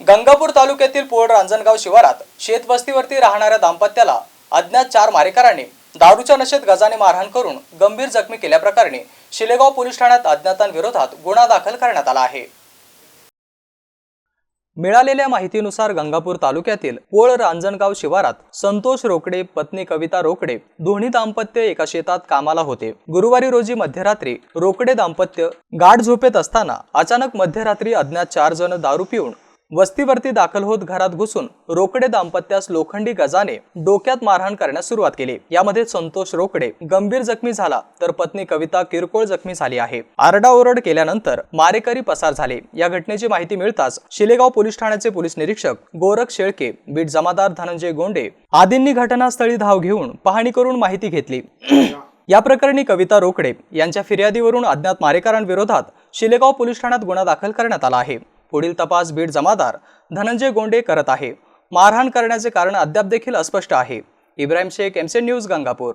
गंगापूर तालुक्यातील पोळ रांजणगाव शिवारात शेतवस्तीवरती राहणाऱ्या दाम्पत्याला अज्ञात चार मारेकरांनी दारूच्या नशेत गजाने मारहाण करून गंभीर जखमी केल्याप्रकरणी शिलेगाव पोलीस ठाण्यात अज्ञातांविरोधात गुन्हा दाखल करण्यात आला आहे. मिळालेल्या माहितीनुसार गंगापूर तालुक्यातील पोळ रांजणगाव शिवारात संतोष रोकडे पत्नी कविता रोकडे दोन्ही दाम्पत्य एका शेतात कामाला होते. गुरुवारी रोजी मध्यरात्री रोकडे दाम्पत्य गाठ झोपेत असताना अचानक मध्यरात्री अज्ञात चार जण दारू पिऊन वस्तीवरती दाखल होत घरात घुसून रोकडे दाम्पत्यास लोखंडी गजाने डोक्यात मारहाण करण्यास सुरुवात केली. यामध्ये संतोष रोकडे गंभीर जखमी झाला तर पत्नी कविता किरकोळ जखमी झाली आहे. आरडाओरड केल्यानंतर मारेकरी पसार झाले. या घटनेची माहिती मिळताच शिलेगाव पोलीस ठाण्याचे पोलीस निरीक्षक गोरख शेळके बीट जमादार धनंजय गोंडे आदींनी घटनास्थळी धाव घेऊन पाहणी करून माहिती घेतली. या प्रकरणी कविता रोकडे यांच्या फिर्यादीवरून अज्ञात मारेकरांविरोधात शिलेगाव पोलीस ठाण्यात गुन्हा दाखल करण्यात आला आहे. पुढील तपास बीड जमादार धनंजय गोंडे करत आहे. मारहाण करण्याचे कारण अद्याप देखील अस्पष्ट आहे. Ibrahim Shaikh MC news Gangapur.